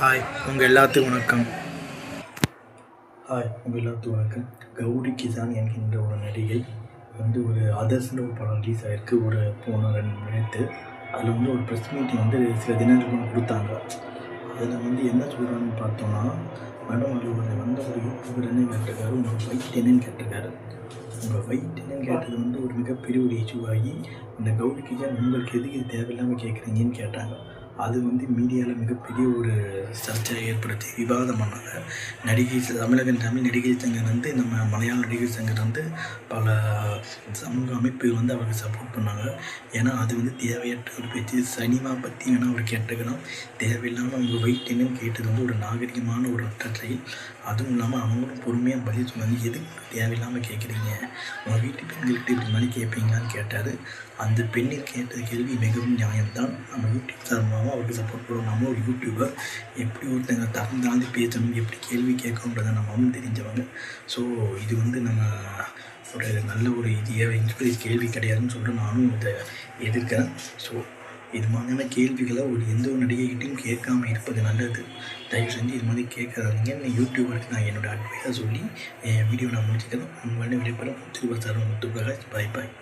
Hi உங்கள் எல்லாத்துக்கும் வணக்கம். ஹாய் உங்கள் எல்லாத்துக்கும் வணக்கம். கௌரி கிசான் என்கின்ற ஒரு நடிகை வந்து ஒரு அதர்ஸ்ன்ற ஒரு படம் ரிலீஸ் ஆகிருக்கு ஒரு போன ரெண்டு நேற்று அதில் வந்து ஒரு ப்ரெஸ் மீட்டிங் வந்து சில தினங்களுக்கு கொடுத்தாங்க. அதில் வந்து என்ன சொல்கிறாங்கன்னு பார்த்தோம்னா மேடம் அது ஒரு வந்த ஒரு யூடியூபர் என்ன கேட்டிருக்காரு. உங்கள் ஃபைட் என்னன்னு கேட்டிருக்காரு. உங்கள் ஃபைட் என்னன்னு கேட்டது வந்து ஒரு மிகப்பெரிய ஒரு இஷ்யூ ஆகி அந்த கௌரி கிசான் உங்களுக்கு எதுக்கு இது தேவையில்லாமல் கேட்குறீங்கன்னு கேட்டாங்க. அது வந்து மீடியாவில் மிகப்பெரிய ஒரு சர்ச்சையை ஏற்படுத்தி விவாதம் பண்ணாங்க நடிகை தமிழகம் தமிழ் நடிகர் சங்கம் வந்து நம்ம மலையாள நடிகர் சங்கம் வந்து பல சமூக அமைப்புகள் வந்து அவருக்கு சப்போர்ட் பண்ணாங்க. ஏன்னா அது வந்து தேவையற்ற ஒரு பேச்சு. சினிமா பற்றி வேணால் அவர் கேட்டுக்கலாம் தேவையில்லாமல் அவங்க வெயிட் என்னன்னு கேட்டது வந்து ஒரு நாகரிகமான ஒரு கட்டளை அதுவும் இல்லாமல் அவங்களும் பொறுமையாக பதில் சொன்னாங்க. எதுக்கு தேவையில்லாமல் கேட்குறீங்க உங்கள் வீட்டு பெண்கள்கிட்ட இப்படி மாதிரி கேட்பீங்களான்னு கேட்டார். அந்த பெண்ணில் கேட்ட கேள்வி மிகவும் நியாயம்தான். நம்ம யூடியூப் சார்பாகவும் அவருக்கு சப்போர்ட் பண்ணுவோம் நம்ம ஒரு யூடியூபர் எப்படி ஒருத்தங்க தகுந்தாந்து பேசணும் எப்படி கேள்வி கேட்கணுன்றதை நம்ம தெரிஞ்சவங்க. ஸோ இது வந்து நம்ம ஒரு நல்ல ஒரு இது இன்ஸ்பிரேஸ் கேள்வி கிடையாதுன்னு சொல்லிட்டு நானும் இதை எதிர்க்கிறேன். ஸோ இது மாதிரியான கேள்விகளை ஒரு எந்த ஒரு நடிகைகிட்டையும் கேட்காம இருப்பது நல்லது. தயவு செஞ்சு இது மாதிரி கேட்காதீங்க. நான் யூடியூபருக்கு நான் என்னோட அட்வைஸாக சொல்லி என் வீடியோ நான் முடிச்சுக்கிறேன். உங்களுடைய விடைபெறும் திருவசாரம் முத்து பிரகாஷ் பாய் பாய்